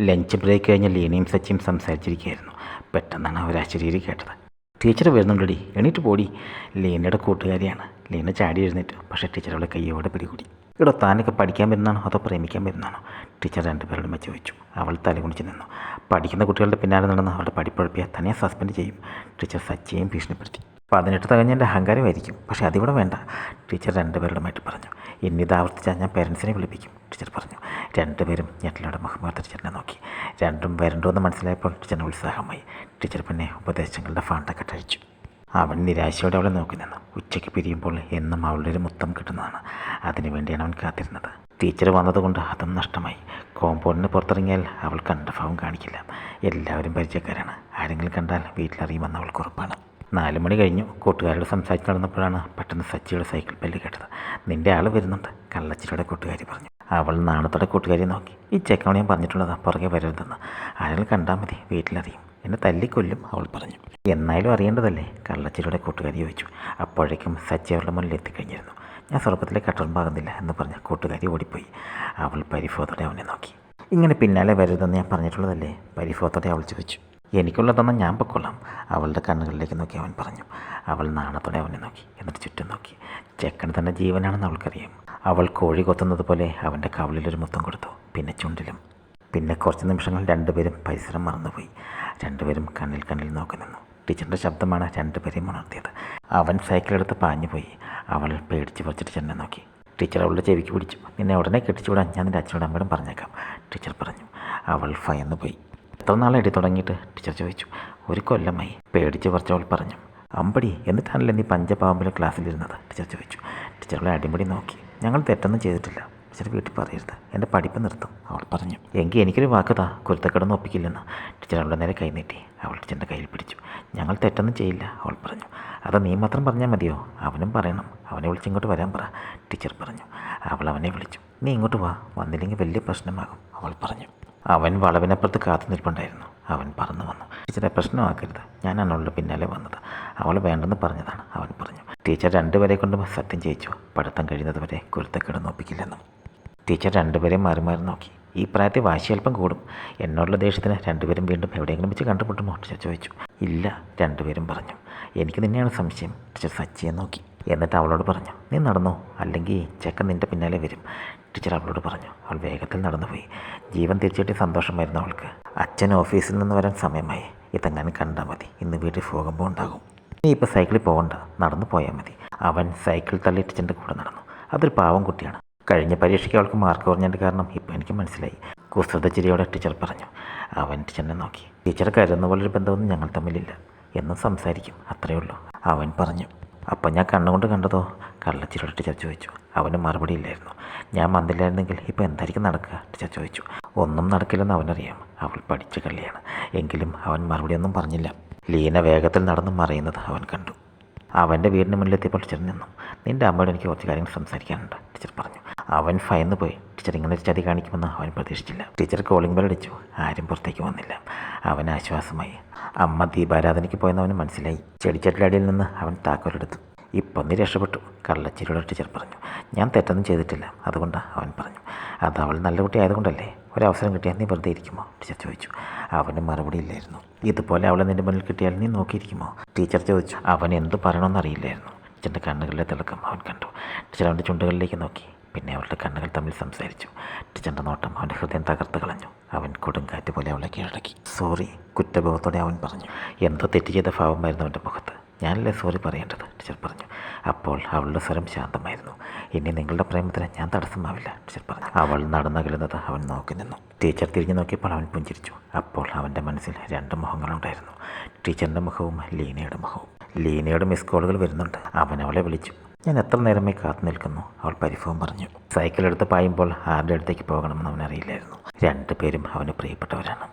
Lunch break കഴിഞ്ഞ് ലീനയും സച്ചിയും സംസാരിച്ചിരിക്കുകയായിരുന്നു. പെട്ടെന്നാണ് അവർ അശരീരി കേട്ടത്. ടീച്ചർ വരുന്നുണ്ടടി. എണീറ്റ് പോടി. ലീനയുടെ കൂട്ടുകാരിയാണ്. ലീന ചാടി എഴുന്നേറ്റ്. പക്ഷേ ടീച്ചർ അവളെ കയ്യോടെ പിടികൂടി. ഇവിടെ താനൊക്കെ പഠിക്കാൻ വരുന്നതാണോ അതോ പ്രേമിക്കാൻ വരുന്നതാണോ? ടീച്ചർ രണ്ടുപേരോടും വെച്ച് ചോദിച്ചു. അവൾ തലകുണിച്ച് നിന്നു. പഠിക്കുന്ന കുട്ടികളുടെ പിന്നാലെ നടന്ന് അവളുടെ പഠിപ്പുഴപ്പിയെ തന്നെ സസ്പെൻഡ് ചെയ്യും. ടീച്ചർ സച്ചിയെയും ഭീഷണിപ്പെടുത്തി. പതിനെട്ട് തകഞ്ഞ എന്റെ അഹങ്കാരമായിരിക്കും. പക്ഷേ അതിവിടെ വേണ്ട. ടീച്ചർ രണ്ടുപേരോടുമായിട്ട് പറഞ്ഞു. ഇനി ഇത് ആവർത്തിച്ചാൽ ഞാൻ പേരൻസിനെ വിളിപ്പിക്കും ടീച്ചർ പറഞ്ഞു. രണ്ടുപേരും ഞെട്ടലോടെ മുഹമ്മദ് ടീച്ചറിനെ നോക്കി. രണ്ടും വരണ്ടോന്ന് മനസ്സിലായപ്പോൾ ടീച്ചറിന് ഉത്സാഹമായി. ടീച്ചർ പിന്നെ ഉപദേശങ്ങളുടെ ഫാണ്ടൊക്കെ കഴിച്ചു. അവൻ നിരാശയോടെ അവളെ നോക്കി നിന്നു. ഉച്ചയ്ക്ക് പിരിയുമ്പോൾ എന്നും അവളുടെ ഒരു മുത്തം കിട്ടുന്നതാണ്. അതിനുവേണ്ടിയാണ് അവൻ കാത്തിരുന്നത്. ടീച്ചർ വന്നതുകൊണ്ട് അതും നഷ്ടമായി. കോമ്പൗണ്ടിന് പുറത്തിറങ്ങിയാൽ അവൾ കണ്ട ഭാവം കാണിക്കില്ല. എല്ലാവരും പരിചയക്കാരാണ്. ആരെങ്കിലും കണ്ടാൽ വീട്ടിലറിയുമെന്ന് അവൾക്ക് ഉറപ്പാണ്. നാല് മണി കഴിഞ്ഞു. കൂട്ടുകാരോട് സംസാരിച്ച് നടന്നപ്പോഴാണ് പെട്ടെന്ന് സച്ചിയുടെ സൈക്കിൾ ബെല്ല് കേട്ടത്. നിന്റെ ആൾ വരുന്നുണ്ട് കള്ളച്ചിലൂടെ കൂട്ടുകാരി പറഞ്ഞു. അവൾ നാണത്തോടെ കൂട്ടുകാരി നോക്കി. ഈ ചെക്കവണ ഞാൻ പറഞ്ഞിട്ടുള്ളതാ പുറകെ വരരുതെന്ന്. അയാൾ കണ്ടാൽ മതി വീട്ടിലറിയും. എന്നെ തല്ലിക്കൊല്ലും അവൾ പറഞ്ഞു. എന്നായാലും അറിയേണ്ടതല്ലേ? കള്ളച്ചിരിയുടെ കൂട്ടുകാരി ചോദിച്ചു. അപ്പോഴേക്കും സച്ചി അവളുടെ മുന്നിൽ എത്തിക്കഴിഞ്ഞിരുന്നു. ഞാൻ സ്വർഗത്തിലേക്ക് കട്ടുറമ്പാകുന്നില്ല എന്ന് പറഞ്ഞ കൂട്ടുകാരി ഓടിപ്പോയി. അവൾ പരിഭവത്തോടെ അവനെ നോക്കി. ഇങ്ങനെ പിന്നാലെ വരരുതെന്ന് ഞാൻ പറഞ്ഞിട്ടുള്ളതല്ലേ? പരിഭവത്തോടെ അവൾ ചോദിച്ചു. എനിക്കുള്ളതെന്ന് ഞാൻ പൊക്കൊള്ളാം അവളുടെ കണ്ണുകളിലേക്ക് നോക്കി അവൻ പറഞ്ഞു. അവൾ നാണത്തോടെ അവനെ നോക്കി എന്നിട്ട് ചുറ്റും നോക്കി. ചെക്കൻ തന്നെ ജീവനാണെന്ന് അവൾക്കറിയാം. അവൾ കോഴി കൊത്തുന്നത് പോലെ അവന്റെ കവളിലൊരു മുത്തം കൊടുത്തു. പിന്നെ ചുണ്ടിലും. പിന്നെ കുറച്ച് നിമിഷങ്ങൾ രണ്ടുപേരും പരിസരം മറന്നുപോയി. രണ്ടുപേരും കണ്ണിൽ കണ്ണിൽ നോക്കി നിന്നു. ടീച്ചറിന്റെ ശബ്ദമാണ് രണ്ടുപേരെയും ഉണർത്തിയത്. അവൻ സൈക്കിളെടുത്ത് പാഞ്ഞുപോയി. അവൾ പേടിച്ച് പറിച്ചിട്ട് ചെന്നെ നോക്കി. ടീച്ചർ അവളുടെ ചെവിക്ക് പിടിച്ചു. നിന്നെ ഉടനെ കെട്ടിച്ചു വിടാൻ ഞാൻ നിന്റെ അച്ഛനോട് അമ്മയോടും പറഞ്ഞേക്കാം ടീച്ചർ പറഞ്ഞു. അവൾ ഭയന്നു പോയി. എത്ര നാളായിട്ട് തുടങ്ങിയിട്ട്? ടീച്ചർ ചോദിച്ചു. ഒരു കൊല്ലമായി. പേടിച്ച് പറിച്ചവൾ പറഞ്ഞു. അമ്പടി എന്നിട്ടാണല്ലേ നീ പഞ്ചപാമ്പിലെ ക്ലാസ്സിലിരുന്നത്? ടീച്ചർ ചോദിച്ചു. ടീച്ചറുടെ അടിമുടി നോക്കി. ഞങ്ങൾ തെറ്റൊന്നും ചെയ്തിട്ടില്ല. ടീച്ചർ വീട്ടിൽ പറയരുത്. എന്റെ പഠിപ്പ് നിർത്തും. അവൾ പറഞ്ഞു. എങ്കിൽ എനിക്കൊരു വാക്കതാ. കുരുത്തക്കടന്ന് ഒപ്പിക്കില്ലെന്ന്. ടീച്ചർ അവളുടെ നേരെ കൈനീട്ടി അവൾ ടീച്ചറിന്റെ കയ്യിൽ പിടിച്ചു. ഞങ്ങൾ തെറ്റൊന്നും ചെയ്യില്ല അവൾ പറഞ്ഞു. അത് നീ മാത്രം പറഞ്ഞാൽ മതിയോ? അവനും പറയണം. അവനെ വിളിച്ച് ഇങ്ങോട്ട് വരാൻ പറ ടീച്ചർ പറഞ്ഞു. അവൾ അവനെ വിളിച്ചു. നീ ഇങ്ങോട്ട് വാ. വന്നില്ലെങ്കിൽ വലിയ പ്രശ്നമാകും അവൾ പറഞ്ഞു. അവൻ വളവിനപ്പുറത്ത് കാത്തു നിൽപ്പുണ്ടായിരുന്നു. അവൻ പറന്നു വന്നു. ടീച്ചറെ പ്രശ്നമാക്കരുത്. ഞാനാണ് അവളുടെ പിന്നാലെ വന്നത്. അവൾ വേണ്ടെന്ന് പറഞ്ഞതാണ്. അവൻ പറഞ്ഞു. ടീച്ചർ രണ്ടുപേരെ കൊണ്ടും സത്യം ചെയ്യിച്ചു. പഠിത്തം കഴിയുന്നതുവരെ കുരുത്തക്കേട് നോപ്പിക്കില്ലെന്നും ടീച്ചർ രണ്ടുപേരെയും മാറി മാറി നോക്കി. ഈ പ്രായത്തിൽ വാശി അല്പം കൂടും. എന്നോടുള്ള ദേഷ്യത്തിന് രണ്ടുപേരും വീണ്ടും എവിടെയെങ്കിലും വെച്ച് കണ്ടുമുട്ടുമോ? ടീച്ചർ ചോദിച്ചു. ഇല്ല രണ്ടുപേരും പറഞ്ഞു. എനിക്ക് നിന്നെയാണ് സംശയം. ടീച്ചർ സച്ചിയെ നോക്കി. എന്നിട്ട് അവളോട് പറഞ്ഞു നീ നടന്നോ? അല്ലെങ്കിൽ ചെക്കൻ നിന്റെ പിന്നാലെ വരും. ടീച്ചർ അവളോട് പറഞ്ഞു അവൾ വേഗത്തിൽ നടന്നുപോയി. ജീവൻ തിരിച്ചിട്ട് സന്തോഷമായിരുന്നു അവൾക്ക്. അച്ഛൻ ഓഫീസിൽ നിന്ന് വരാൻ സമയമായി. ഇതെങ്ങാനും കണ്ടാൽ മതി. ഇന്ന് വീട്ടിൽ ഭൂകമ്പം ഉണ്ടാകും. നീ ഇപ്പോൾ സൈക്കിളിൽ പോകണ്ട. നടന്നു പോയാൽ മതി. അവൻ സൈക്കിൾ തള്ളി ടീച്ചറിന്റെ കൂടെ നടന്നു. അതൊരു പാവം കുട്ടിയാണ്. കഴിഞ്ഞ പരീക്ഷയ്ക്ക് അവൾക്ക് മാർക്ക് കുറഞ്ഞതിന്റെ കാരണം ഇപ്പോൾ എനിക്ക് മനസ്സിലായി. കുസൃത ചിരിയോടെ ടീച്ചർ പറഞ്ഞു. അവൻ ടീച്ചറിനെ നോക്കി. ടീച്ചർ കരുതുന്ന പോലൊരു ബന്ധമൊന്നും ഞങ്ങൾ തമ്മിലില്ല. എന്നും സംസാരിക്കും. അത്രയേ ഉള്ളൂ. അവൻ പറഞ്ഞു. അപ്പം ഞാൻ കണ്ണുകൊണ്ട് കണ്ടതോ? കള്ളച്ചിരിയോടെ ടീച്ചർ ചോദിച്ചു. അവന് മറുപടി ഇല്ലായിരുന്നു. ഞാൻ വന്നില്ലായിരുന്നെങ്കിൽ ഇപ്പോൾ എന്തായിരിക്കും നടക്കുക? ടീച്ചർ ചോദിച്ചു. ഒന്നും നടക്കില്ലെന്ന് അവനറിയാം. അവൾ പഠിച്ച കള്ളിയാണ്. എങ്കിലും അവൻ മറുപടിയൊന്നും പറഞ്ഞില്ല. ലീന വേഗത്തിൽ നടന്നു മറയുന്നത് അവൻ കണ്ടു. അവന്റെ വീടിന് മുന്നിലെത്തിയപ്പോൾ ടീച്ചർ നിന്നു. നിന്റെ അമ്മയോട് എനിക്ക് കുറച്ച് കാര്യങ്ങൾ സംസാരിക്കാനുണ്ട് ടീച്ചർ പറഞ്ഞു. അവൻ ഭയന്ന് പോയി. ടീച്ചർ ഇങ്ങനെ ഒരു ചതി കാണിക്കുമെന്ന് അവൻ പ്രതീക്ഷിച്ചില്ല. ടീച്ചർ കോളിംഗ് ബെൽ അടിച്ചു. ആരും പുറത്തേക്ക് വന്നില്ല. അവൻ ആശ്വാസമായി. അമ്മ ദീപാരാധനയ്ക്ക് പോയെന്ന് അവന് മനസ്സിലായി. ചെടിച്ചട്ടിലടിയിൽ നിന്ന് അവൻ താക്കോലെടുത്തു ഇപ്പം നീ രക്ഷപ്പെട്ടു കള്ളച്ചിരിയുടെ ടീച്ചർ പറഞ്ഞു. ഞാൻ തെറ്റൊന്നും ചെയ്തിട്ടില്ല അതുകൊണ്ടാണ് അവൻ പറഞ്ഞു. അത് അവൾ നല്ല കുട്ടി ആയതുകൊണ്ടല്ലേ ഒരവസരം കിട്ടിയാൽ നീ വെറുതെ ഇരിക്കുമോ? ടീച്ചർ ചോദിച്ചു. അവന് മറുപടി ഇല്ലായിരുന്നു. ഇതുപോലെ അവളെ നിന്റെ മുന്നിൽ കിട്ടിയാൽ നീ നോക്കിയിരിക്കുമോ? ടീച്ചർ ചോദിച്ചു. അവൻ എന്ത് പറയണമെന്നറിയില്ലായിരുന്നു ടീച്ചറിന്റെ കണ്ണുകളിലെ തിളക്കം അവൻ കണ്ടു. ടീച്ചർ അവന്റെ ചുണ്ടുകളിലേക്ക് നോക്കി. പിന്നെ അവളുടെ കണ്ണുകൾ തമ്മിൽ സംസാരിച്ചു. ടീച്ചറിന്റെ നോട്ടം അവന്റെ ഹൃദയം തകർത്ത് കളഞ്ഞു. അവൻ കൊടുങ്കാറ്റ് പോലെ അവളെ കീഴടക്കി. സോറി കുറ്റബോധത്തോടെ അവൻ പറഞ്ഞു. എന്തോ തെറ്റ് ചെയ്ത ഭാവമായിരുന്നു അവന്റെ മുഖത്ത്. ഞാനല്ലേ സോറി പറയേണ്ടത്? ടീച്ചർ പറഞ്ഞു. അപ്പോൾ അവളുടെ സ്വരം ശാന്തമായിരുന്നു. ഇനി നിങ്ങളുടെ പ്രേമത്തിന് ഞാൻ തടസ്സമാവില്ല ടീച്ചർ പറഞ്ഞു. അവൾ നടന്നകലുന്നത് അവൻ നോക്കി നിന്നു. ടീച്ചർ തിരിഞ്ഞു നോക്കിയപ്പോൾ അവൻ പുഞ്ചിരിച്ചു. അപ്പോൾ അവന്റെ മനസ്സിൽ രണ്ട് മുഖങ്ങളുണ്ടായിരുന്നു ടീച്ചറിന്റെ മുഖവും ലീനയുടെ മുഖവും. ലീനയുടെ മിസ് കോളുകൾ വരുന്നുണ്ട്. അവൻ അവളെ വിളിച്ചു. ഞാൻ എത്ര നേരമായി കാത്തു നിൽക്കുന്നു? അവൾ പരിഭവം പറഞ്ഞു. സൈക്കിൾ എടുത്ത് പായുമ്പോൾ ആരുടെ അടുത്തേക്ക് പോകണമെന്ന് അവനറിയില്ലായിരുന്നു. രണ്ടുപേരും അവന് പ്രിയപ്പെട്ടവരാണ്.